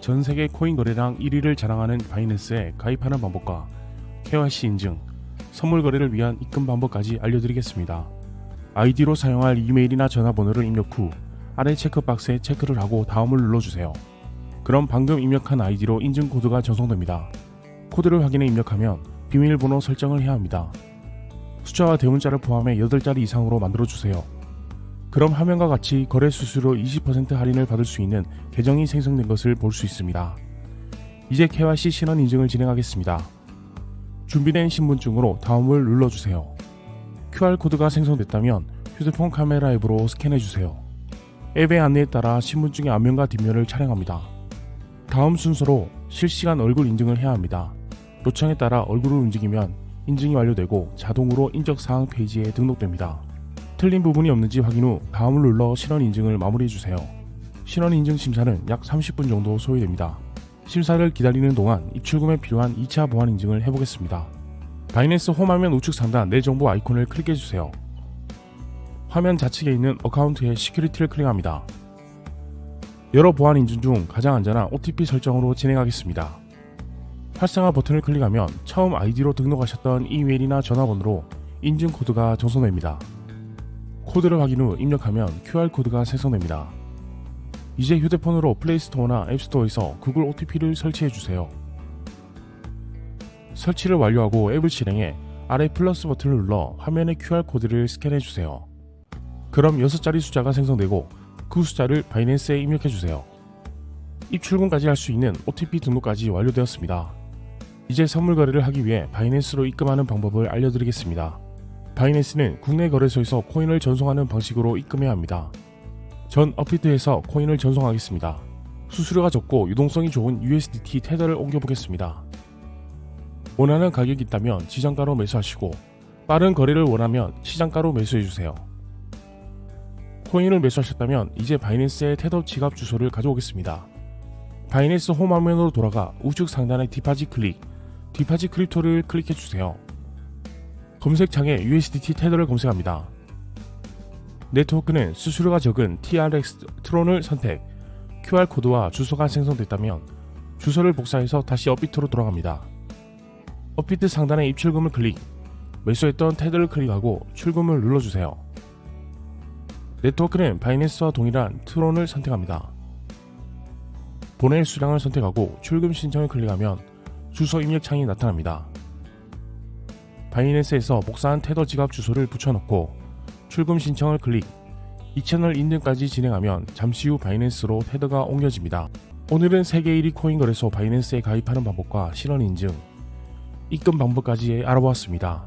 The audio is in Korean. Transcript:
전 세계 코인 거래량 1위를 자랑하는 바이낸스에 가입하는 방법과 KYC 인증, 선물 거래를 위한 입금 방법까지 알려드리겠습니다. 아이디로 사용할 이메일이나 전화번호를 입력 후 아래 체크박스에 체크를 하고 다음을 눌러주세요. 그럼 방금 입력한 아이디로 인증 코드가 전송됩니다. 코드를 확인해 입력하면 비밀번호 설정을 해야 합니다. 숫자와 대문자를 포함해 8자리 이상으로 만들어주세요. 그럼 화면과 같이 거래 수수료 20% 할인을 받을 수 있는 계정이 생성된 것을 볼 수 있습니다. 이제 KYC 신원 인증을 진행하겠습니다. 준비된 신분증으로 다음을 눌러주세요. QR코드가 생성됐다면 휴대폰 카메라 앱으로 스캔해주세요. 앱의 안내에 따라 신분증의 앞면과 뒷면을 촬영합니다. 다음 순서로 실시간 얼굴 인증을 해야 합니다. 요청에 따라 얼굴을 움직이면 인증이 완료되고 자동으로 인적사항 페이지에 등록됩니다. 틀린 부분이 없는지 확인 후 다음을 눌러 신원 인증을 마무리해 주세요. 신원 인증 심사는 약 30분 정도 소요됩니다. 심사를 기다리는 동안 입출금에 필요한 2차 보안 인증을 해보겠습니다. 바이낸스 홈화면 우측 상단 내 정보 아이콘을 클릭해 주세요. 화면 좌측에 있는 어카운트의 시큐리티를 클릭합니다. 여러 보안 인증 중 가장 안전한 OTP 설정으로 진행하겠습니다. 활성화 버튼을 클릭하면 처음 아이디로 등록하셨던 이메일이나 전화번호로 인증 코드가 전송됩니다. 코드를 확인 후 입력하면 QR코드가 생성됩니다. 이제 휴대폰으로 플레이스토어나 앱스토어에서 구글 OTP를 설치해 주세요. 설치를 완료하고 앱을 실행해 아래 플러스 버튼을 눌러 화면의 QR코드를 스캔해 주세요. 그럼 6자리 숫자가 생성되고 그 숫자를 바이낸스에 입력해 주세요. 입출금까지 할 수 있는 OTP 등록까지 완료되었습니다. 이제 선물 거래를 하기 위해 바이낸스로 입금하는 방법을 알려드리겠습니다. 바이낸스는 국내 거래소에서 코인을 전송하는 방식으로 입금해야 합니다. 전 어피트에서 코인을 전송하겠습니다. 수수료가 적고 유동성이 좋은 USDT 테더를 옮겨보겠습니다. 원하는 가격이 있다면 지정가로 매수하시고 빠른 거래를 원하면 시장가로 매수해주세요. 코인을 매수하셨다면 이제 바이낸스의 테더 지갑 주소를 가져오겠습니다. 바이낸스 홈 화면으로 돌아가 우측 상단의 디파짓 클릭, 디파짓 크립토를 클릭해주세요. 검색창에 USDT 테더를 검색합니다. 네트워크는 수수료가 적은 TRX 트론을 선택, QR코드와 주소가 생성됐다면 주소를 복사해서 다시 업비트로 돌아갑니다. 업비트 상단의 입출금을 클릭, 매수했던 테더를 클릭하고 출금을 눌러주세요. 네트워크는 바이낸스와 동일한 트론을 선택합니다. 보낼 수량을 선택하고 출금 신청을 클릭하면 주소 입력 창이 나타납니다. 바이낸스에서 복사한 테더 지갑 주소를 붙여넣고 출금 신청을 클릭, 이 채널 인증까지 진행하면 잠시 후 바이낸스로 테더가 옮겨집니다. 오늘은 세계 1위 코인 거래소 바이낸스에 가입하는 방법과 실원 인증, 입금 방법까지 알아보았습니다.